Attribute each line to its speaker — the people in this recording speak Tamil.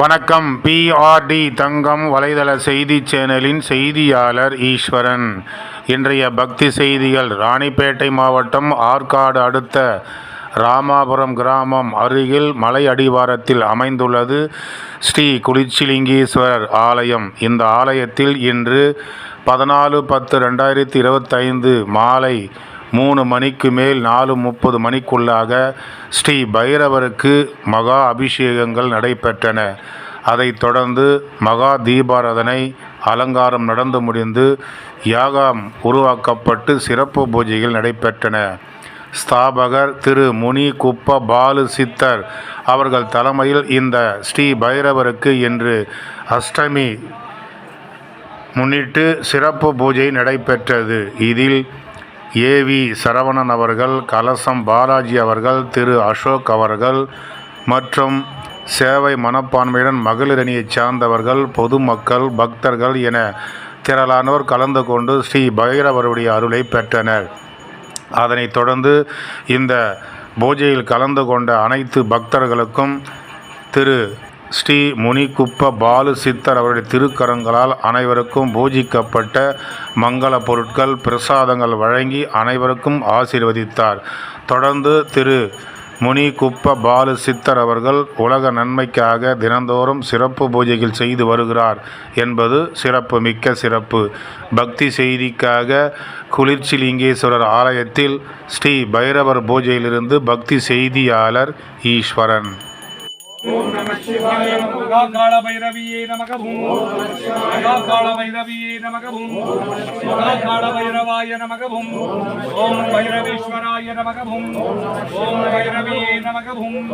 Speaker 1: வணக்கம். பிஆர்டி தங்கம் வலைதள செய்தி சேனலின் செய்தியாளர் ஈஸ்வரன். இன்றைய பக்தி செய்திகள். ராணிப்பேட்டை மாவட்டம் ஆற்காடு அடுத்த ராமாபுரம் கிராமம் அருகில் மலை அடிவாரத்தில் அமைந்துள்ளது ஸ்ரீ குளிச்சிலிங்கீஸ்வரர் ஆலயம். இந்த ஆலயத்தில் இன்று பதினாலு பத்து ரெண்டாயிரத்தி இருபத்தைந்து மாலை மூணு மணிக்கு மேல் நாலு முப்பது மணிக்குள்ளாக ஸ்ரீ பைரவருக்கு மகா அபிஷேகங்கள் நடைபெற்றன. அதைத் தொடர்ந்து மகா தீபாராதனை அலங்காரம் நடந்து முடிந்து யாகம் உருவாக்கப்பட்டு சிறப்பு பூஜைகள் நடைபெற்றன. ஸ்தாபகர் திரு முனி குப்ப பாலு சித்தர் அவர்கள் தலைமையில் இந்த ஸ்ரீ பைரவருக்கு இன்று அஷ்டமி முன்னிட்டு சிறப்பு பூஜை நடைபெற்றது. இதில் ஏவி சரவணன் அவர்கள் கலசம் பாலாஜி அவர்கள் திரு அசோக் அவர்கள் மற்றும் சேவை மனப்பான்மையுடன் மகளிர் அணியைச் சார்ந்தவர்கள் பொதுமக்கள் பக்தர்கள் என திரளானோர் கலந்து கொண்டு ஸ்ரீ பைரவருடைய அருளை பெற்றனர். அதனைத் தொடர்ந்து இந்த பூஜையில் கலந்து கொண்ட அனைத்து பக்தர்களுக்கும் திரு ஸ்ரீ முனிகுப்ப பாலு சித்தர் அவருடைய திருக்கரங்களால் அனைவருக்கும் பூஜிக்கப்பட்ட மங்கள பொருட்கள் பிரசாதங்கள் வழங்கி அனைவருக்கும் ஆசீர்வதித்தார். தொடர்ந்து திரு முனிகுப்ப பாலு சித்தர் அவர்கள் உலக நன்மைக்காக தினந்தோறும் சிறப்பு பூஜைகள் செய்து வருகிறார் என்பது சிறப்பு மிக்க சிறப்பு. பக்தி செய்திக்காக குளிர்ச்சிலிங்கேஸ்வரர் ஆலயத்தில் ஸ்ரீ பைரவர் பூஜையிலிருந்து பக்தி செய்தியாளர் ஈஸ்வரன்.
Speaker 2: కాళభైరవియే నమక భూం కాళభైరవియే నమక భూం కాళభైరవాయ నమక భూం ఓం భైరవేశ్వరాయ నమక భూం ఓం భైరవియే నమక భూం